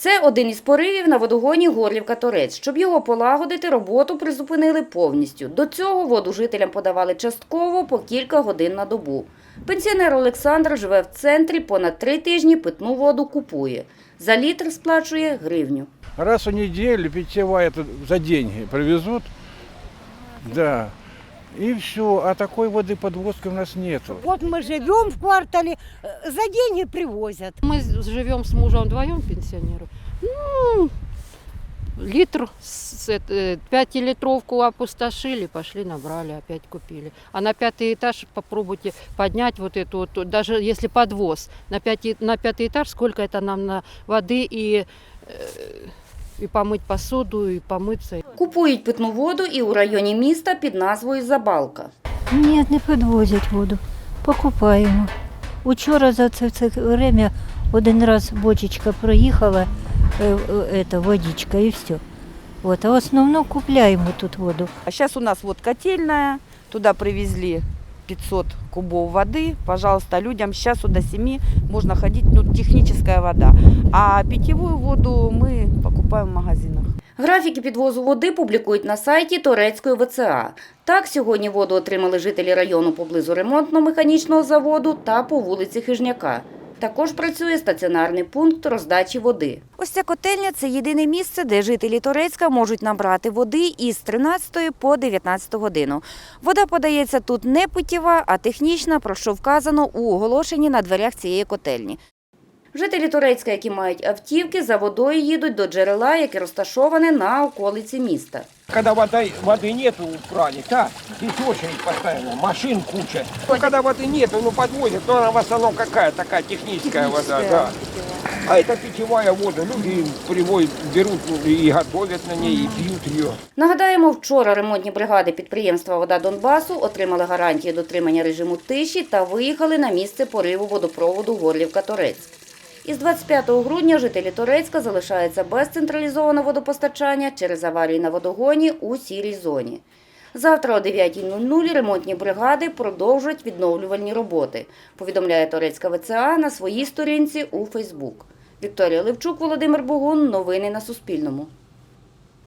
Це один із поривів на водогоні Горлівка-Торець. Щоб його полагодити, роботу призупинили повністю. До цього воду жителям подавали частково по кілька годин на добу. Пенсіонер Олександр живе в центрі, понад три тижні питну воду купує. За літр сплачує гривню. Раз в неделю питьевая это за деньги привезут. Да. И все. А такой воды подвозки у нас нету. Вот мы живем в квартале, э, за деньги привозят. Мы с- живем с мужем вдвоем, пенсионеру. Ну, литр, с, эт- э, пятилитровку опустошили, пошли набрали, опять купили. А на пятый этаж попробуйте поднять вот эту вот, даже если подвоз, на, пяти, на пятый этаж, сколько это нам на воды и, э, и помыть посуду, и помыться. Купують питну воду і у районі міста під назвою Забалка. Ні, не підвозять воду. Покупаємо. Учора за це, це время один раз бочечка проїхала, е, е, ета, водичка і все. От, а в основному купляємо тут воду. А сейчас у нас вот котельная, туда привезли 500 кубов воды. Пожалуйста, людям с часу до 7 можно ходить, ну, техническая вода. А питьевую воду мы покупаем в магазинах. Графіки підвозу води публікують на сайті Торецької ВЦА. Так, сьогодні воду отримали жителі району поблизу ремонтно-механічного заводу та по вулиці Хижняка. Також працює стаціонарний пункт роздачі води. Ось ця котельня це єдине місце, де жителі Торецька можуть набрати води із 13 по 19 годину. Вода подається тут не питєва, а технічна, про що вказано у оголошенні на дверях цієї котельні. Жителі Турецька, які мають автівки, за водою їдуть до джерела, яке розташоване на околиці міста. Когда воды, воды нету в кране, да, здесь очередь постоянно, машин куча. Ну, когда воды нету, ну подвозят, то она в основном какая такая техническая, вода, да. А это питьевая вода, люди приводят, берут и готовят на ней, и пьют ее. Нагадаємо, вчора ремонтні бригади підприємства Вода Донбасу отримали гарантії дотримання режиму тиші та виїхали на місце пориву водопроводу Горлівка-Торець. Із 25 грудня жителі Торецька залишаються без централізованого водопостачання через аварії на водогоні у сірій зоні. Завтра о 9.00 ремонтні бригади продовжать відновлювальні роботи, повідомляє Торецька ВЦА на своїй сторінці у Фейсбук. Вікторія Левчук, Володимир Богун. Новини на Суспільному.